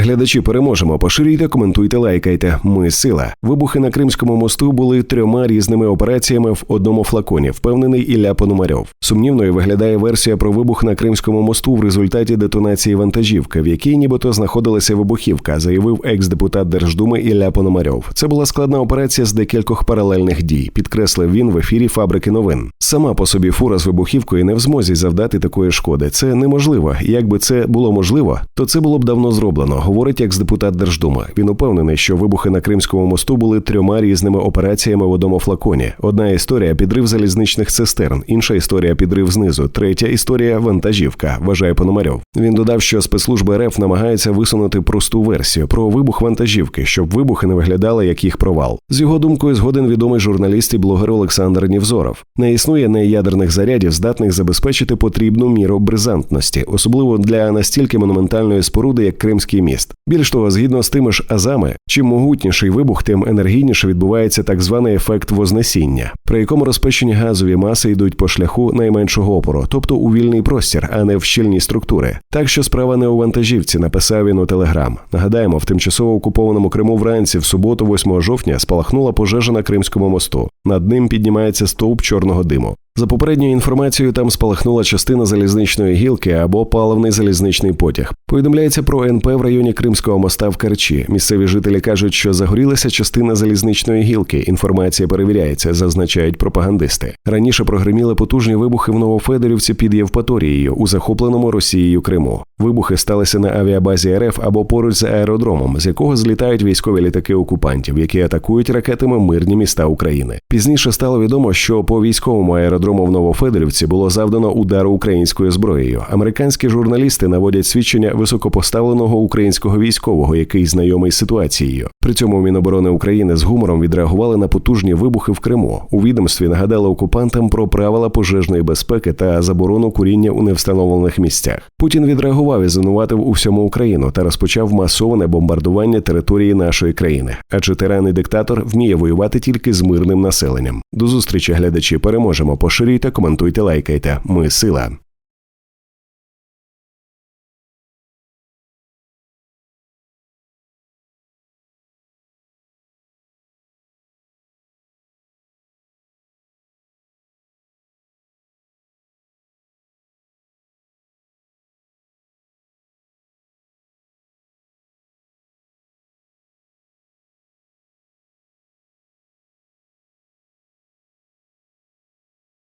глядачі, переможемо. Поширюйте, коментуйте, лайкайте. Ми сила. Вибухи на Кримському мосту були трьома різними операціями в одному флаконі. Впевнений Ілля Пономарьов. Сумнівною виглядає версія про вибух на Кримському мосту в результаті детонації вантажівки, в якій нібито знаходилася вибухівка, заявив екс-депутат Держдуми Ілля Пономарьов. Це була складна операція з декількох паралельних дій. Підкреслив він в ефірі фабрики новин. Сама по собі фура з вибухівкою не в змозі завдати такої шкоди. Це неможливо. Якби це було можливо, то це було б давно зроблено. Говорить екс-депутат Держдуми. Він упевнений, що вибухи на Кримському мосту були трьома різними операціями в одному флаконі. Одна історія підрив залізничних цистерн, інша історія підрив знизу, третя історія вантажівка. Вважає Пономарьов. Він додав, що спецслужби РФ намагаються висунути просту версію про вибух вантажівки, щоб вибухи не виглядали як їх провал. З його думкою згоден відомий журналіст і блогер Олександр Нівзоров. Не існує неядерних зарядів, здатних забезпечити потрібну міру бризантності, особливо для настільки монументальної споруди, як Кримський міст. Більш того, згідно з тими ж азами, чим могутніший вибух, тим енергійніше відбувається так званий ефект вознесіння, при якому розпечені газові маси йдуть по шляху найменшого опору, тобто у вільний простір, а не в щільні структури. Так що справа не у вантажівці, написав він у телеграм. Нагадаємо, в тимчасово окупованому Криму вранці в суботу, 8 жовтня, спалахнула пожежа на Кримському мосту. Над ним піднімається стовп чорного диму. За попередньою інформацією, там спалахнула частина залізничної гілки або паливний залізничний потяг. Повідомляється про НП в районі Кримського моста в Керчі. Місцеві жителі кажуть, що загорілася частина залізничної гілки. Інформація перевіряється, зазначають пропагандисти. Раніше прогреміли потужні вибухи в Новофедорівці під Євпаторією у захопленому Росією Криму. Вибухи сталися на авіабазі РФ або поруч з аеродромом, з якого злітають військові літаки окупантів, які атакують ракетами мирні міста України. Пізніше стало відомо, що по військовому аеродрому в Новофедорівці було завдано удару українською зброєю. Американські журналісти наводять свідчення високопоставленого українського військового, який знайомий з ситуацією. При цьому Міноборони України з гумором відреагували на потужні вибухи в Криму. У відомстві нагадали окупантам про правила пожежної безпеки та заборону куріння у невстановлених місцях. Путін відреагував і звинуватив у всьому Україну та розпочав масоване бомбардування території нашої країни. Адже тиранний диктатор вміє воювати тільки з мирним населенням. До зустрічі, глядачі, переможемо. Поширюйте, коментуйте, лайкайте. Ми сила.